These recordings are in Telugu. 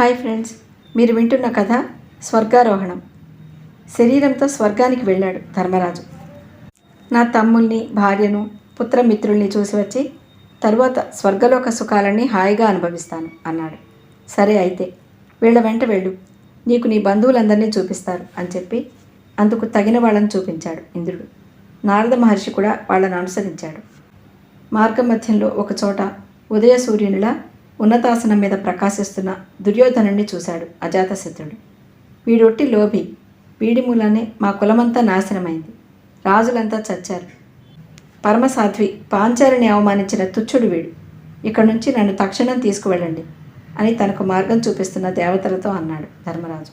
హాయ్ ఫ్రెండ్స్ మీరు వింటున్న కథ స్వర్గారోహణం. శరీరంతో స్వర్గానికి వెళ్ళాడు ధర్మరాజు. నా తమ్ముల్ని భార్యను పుత్రమిత్రుల్ని చూసి వచ్చి తరువాత స్వర్గలోక సుఖాలన్నీ హాయిగా అనుభవిస్తాను అన్నాడు. సరే అయితే వీళ్ళ వెంట వెళ్ళు. నీకు నీ బంధువులందరినీ చూపిస్తారు అని చెప్పి అందుకు తగిన వాళ్ళని చూపించాడు ఇంద్రుడు. నారద మహర్షి కూడా వాళ్ళని అనుసరించాడు. మార్గమధ్యంలో ఒకచోట ఉదయ సూర్యునిలా ఉన్నతాసనం మీద ప్రకాశిస్తున్న దుర్యోధనుణ్ణి చూశాడు అజాతశత్రుడు. వీడొట్టి లోభి వీడి మూలానే మా కులమంతా నాశనమైంది. రాజులంతా చచ్చారు. పరమసాధ్వి పాంచారిని అవమానించిన తుచ్చుడు వీడు. ఇక్కడి నుంచి నన్ను తక్షణం తీసుకువెళ్ళండి అని తనకు మార్గం చూపిస్తున్న దేవతలతో అన్నాడు ధర్మరాజు.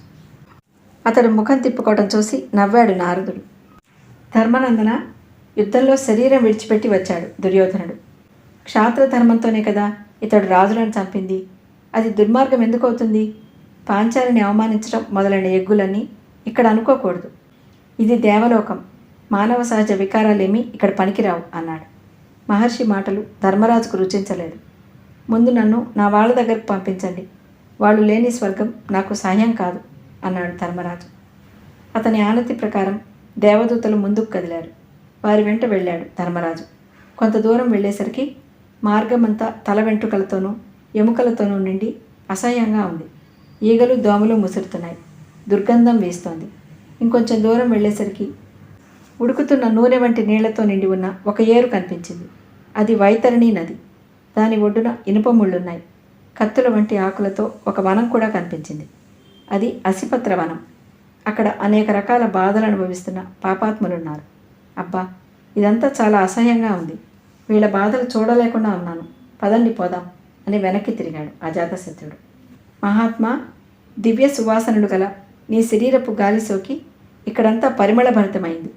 అతడు ముఖం తిప్పుకోవడం చూసి నవ్వాడు నారదుడు. ధర్మనందన యుద్ధంలో శరీరం విడిచిపెట్టి వచ్చాడు దుర్యోధనుడు. క్షాత్ర ధర్మంతోనే కదా ఇతడు రాజులను చంపింది. అది దుర్మార్గం ఎందుకు అవుతుంది పాంచాలిని అవమానించడం మొదలైన ఎగ్గులన్నీ ఇక్కడ అనుకోకూడదు. ఇది దేవలోకం. మానవ సహజ వికారాలేమీ ఇక్కడ పనికిరావు అన్నాడు. మహర్షి మాటలు ధర్మరాజుకు రుచించలేదు. ముందు నన్ను నా వాళ్ళ దగ్గరకు పంపించండి. వాళ్ళు లేని స్వర్గం నాకు సహాయం కాదు అన్నాడు ధర్మరాజు. అతని ఆనతి ప్రకారం దేవదూతలు ముందుకు కదిలారు. వారి వెంట వెళ్ళాడు ధర్మరాజు. కొంత దూరం వెళ్ళేసరికి మార్గమంతా తల వెంట్రుకలతోనూ ఎముకలతోనూ నిండి అసహ్యంగా ఉంది. ఈగలు దోమలు ముసురుతున్నాయి. దుర్గంధం వేస్తోంది. ఇంకొంచెం దూరం వెళ్ళేసరికి ఉడుకుతున్న నూనె వంటి నీళ్ళతో నిండి ఉన్న ఒక ఏరు కనిపించింది. అది వైతరణి నది. దాని ఒడ్డున ఇనుప ముళ్ళున్నాయి. కత్తుల వంటి ఆకులతో ఒక వనం కూడా కనిపించింది. అది అసిపత్ర వనం. అక్కడ అనేక రకాల బాధలు అనుభవిస్తున్న పాపాత్ములున్నారు. అబ్బా ఇదంతా చాలా అసహ్యంగా ఉంది. వీళ్ళ బాధలు చూడలేకుండా ఉన్నాను. పదండి పోదాం అని వెనక్కి తిరిగాడు అజాతశత్రుడు. మహాత్మా దివ్య సువాసనలు గల నీ శరీరపు గాలి సోకి ఇక్కడంతా పరిమళభరితమైంది.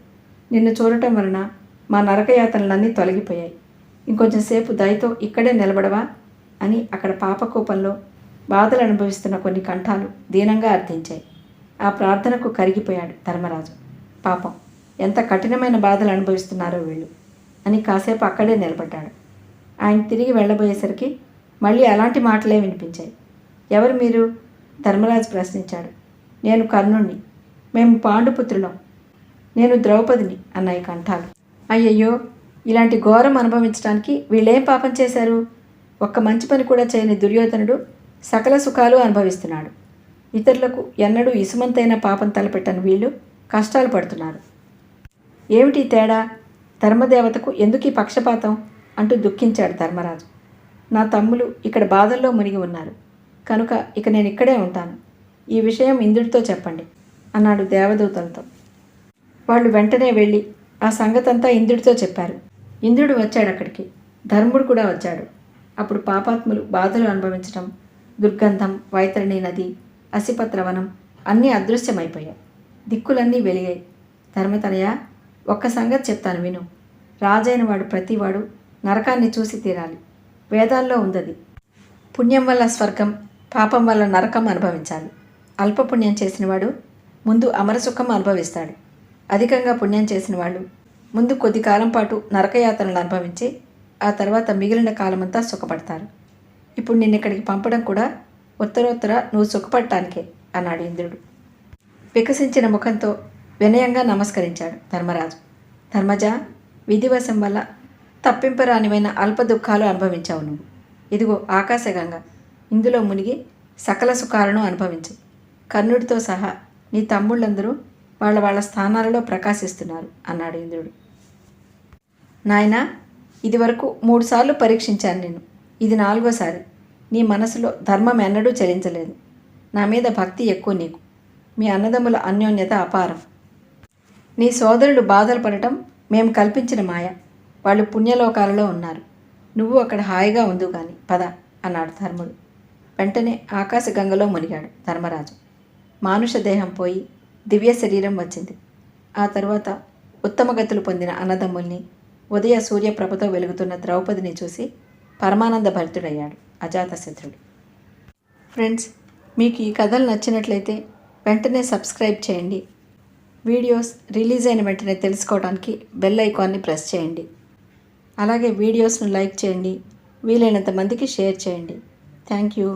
నిన్ను చూడటం వలన మా నరకయాతనలన్నీ తొలగిపోయాయి. ఇంకొంచెం సేపు దయతో ఇక్కడే నిలబడవా అని అక్కడ పాపకోపంలో బాధలు అనుభవిస్తున్న కొన్ని కంఠాలు దీనంగా అర్థించాయి. ఆ ప్రార్థనకు కరిగిపోయాడు ధర్మరాజు. పాపం ఎంత కఠినమైన బాధలు అనుభవిస్తున్నారో వీళ్ళు. అని కాసేపు అక్కడే నిలబడ్డాడు. ఆయన తిరిగి వెళ్ళబోయేసరికి మళ్ళీ అలాంటి మాటలే వినిపించాయి. ఎవరు మీరు? ధర్మరాజు ప్రశ్నించాడు. నేను కర్ణుణ్ణి. మేము పాండుపుత్రులం. నేను ద్రౌపదిని అన్నాయి కంఠాలు. అయ్యయ్యో ఇలాంటి ఘోరం అనుభవించడానికి వీళ్ళేం పాపం చేశారు? ఒక్క మంచి పని కూడా చేయని దుర్యోధనుడు సకల సుఖాలు అనుభవిస్తున్నాడు. ఇతరులకు ఎన్నడూ ఇసుమంతైన పాపం తలపెట్టని వీళ్ళు కష్టాలు పడుతున్నారు. ఏమిటి తేడా? ధర్మదేవతకు ఎందుకు ఈ పక్షపాతం? అంటూ దుఃఖించాడు ధర్మరాజు. నా తమ్ములు ఇక్కడ బాధల్లో మునిగి ఉన్నారు. కనుక ఇక నేను ఇక్కడే ఉంటాను. ఈ విషయం ఇంద్రుడితో చెప్పండి అన్నాడు దేవదూతలతో. వాళ్ళు వెంటనే వెళ్ళి ఆ సంగతంతా ఇంద్రుడితో చెప్పారు. ఇంద్రుడు వచ్చాడు అక్కడికి. ధర్ముడు కూడా వచ్చాడు. అప్పుడు పాపాత్ములు బాధలు అనుభవించడం దుర్గంధం వైతరణి నది అసిపత్రవనం అన్నీ అదృశ్యమైపోయాయి. దిక్కులన్నీ వెలిగాయి. ధర్మతనయ? ఒక్క సంగతి చెప్తాను విను. రాజైన వాడు ప్రతివాడు నరకాన్ని చూసి తీరాలి. వేదాల్లో ఉందది. పుణ్యం వల్ల స్వర్గం పాపం వల్ల నరకం అనుభవించాలి. అల్ప పుణ్యం చేసినవాడు ముందు అమరసుఖం అనుభవిస్తాడు. అధికంగా పుణ్యం చేసిన వాళ్ళు ముందు కొద్ది కాలం పాటు నరకయాతనలు అనుభవించి ఆ తర్వాత మిగిలిన కాలమంతా సుఖపడతారు. ఇప్పుడు నిన్ను ఇక్కడికి పంపడం కూడా ఉత్తరోత్తర నువ్వు సుఖపడటానికే అన్నాడు ఇంద్రుడు. వికసించిన ముఖంతో వినయంగా నమస్కరించాడు ధర్మరాజు. ధర్మజ విధివశం వల్ల తప్పింపరానివైన అల్ప దుఃఖాలు అనుభవించావు నువ్వు. ఇదిగో ఆకాశగంగ ఇందులో మునిగి సకల సుఖాలను అనుభవించు. కర్ణుడితో సహా నీ తమ్ముళ్ళందరూ వాళ్ళ వాళ్ళ స్థానాలలో ప్రకాశిస్తున్నారు అన్నాడు ఇంద్రుడు. నాయన ఇదివరకు మూడుసార్లు పరీక్షించాను నేను ఇది నాలుగోసారి. నీ మనసులో ధర్మం ఎన్నడూ చెలించలేదు. నా మీద భక్తి ఎక్కువ నీకు. మీ అన్నదమ్ముల అన్యోన్యత అపారం. నీ సోదరులు బాధలు పడటం మేము కల్పించిన మాయ. వాళ్ళు పుణ్యలోకాలలో ఉన్నారు. నువ్వు అక్కడ హాయిగా ఉందు కానీ పద అన్నాడు ధర్ముడు. వెంటనే ఆకాశగంగలో మునిగాడు ధర్మరాజు. మానుష దేహం పోయి దివ్య శరీరం వచ్చింది. ఆ తర్వాత ఉత్తమగతులు పొందిన అన్నదమ్ముల్ని ఉదయ సూర్యప్రభతో వెలుగుతున్న ద్రౌపదిని చూసి పరమానంద భరితుడయ్యాడు అజాతశత్రుడు ఫ్రెండ్స్ మీకు ఈ కథలు నచ్చినట్లయితే వెంటనే సబ్స్క్రైబ్ చేయండి. వీడియోస్ రిలీజ్ అయిన వెంటనే తెలుసుకోవడానికి బెల్ ఐకాన్ని ప్రెస్ చేయండి. అలాగే వీడియోస్ను లైక్ చేయండి. వీలైనంత మందికి షేర్ చేయండి. Thank you